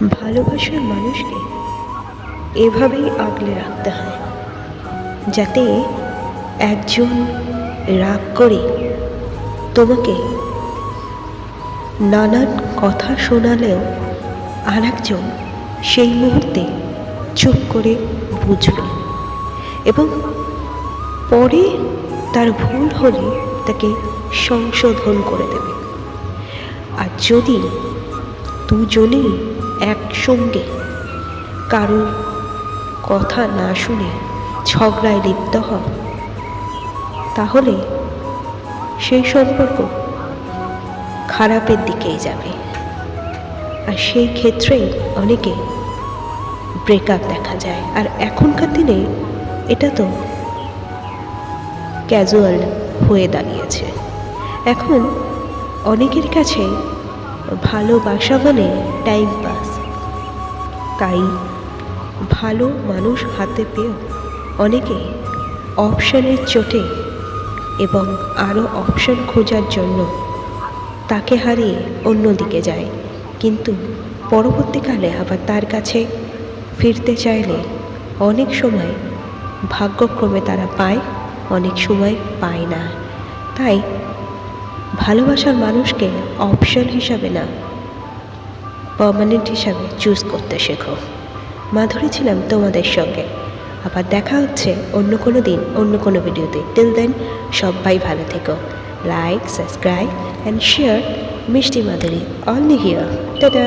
ভালোবাসার মানুষকে এভাবেই আগলে রাখতে হয়, যাতে একজন রাগ করে তোমাকে নানান কথা শোনালেও আর একজন সেই মুহূর্তে চুপ করে বুঝবে এবং পরে তার ভুল হলে তাকে সংশোধন করে দেবে। আর যদি দুজনেই একসঙ্গে। কারোর কথা না শুনে ঝগড়ায় লিপ্ত হয় তাহলে সেই সম্পর্ক খারাপের দিকেই যাবে। আর সেই ক্ষেত্রেই অনেকে ব্রেকআপ দেখা যায়। আর এখনকার দিনে এটা তো ক্যাজুয়াল হয়ে দাঁড়িয়েছে। এখন অনেকের কাছে ভালোবাসা মানে টাইম পাস তাই ভালো মানুষ হাতে পেয়েও অনেকে অপশানের চোটে এবং আরও অপশন খোঁজার জন্য তাকে হারিয়ে অন্যদিকে যায়। কিন্তু পরবর্তীকালে আবার তার কাছে ফিরতে চাইলে অনেক সময় ভাগ্যক্রমে তারা পায়, অনেক সময় পায় না। তাই ভালোবাসার মানুষকে অপশন হিসাবে না পার্মানেন্ট হিসাবে চুজ করতে শেখো। মাধুরী ছিলাম তোমাদের সঙ্গে। আবার দেখা হচ্ছে অন্য কোনো দিন, অন্য কোনো ভিডিওতে টিল দেন সবাই ভালো থেকো। লাইক সাবস্ক্রাইব অ্যান্ড শেয়ার মিষ্টি মাধুরী অনলি হিয়ার টাটা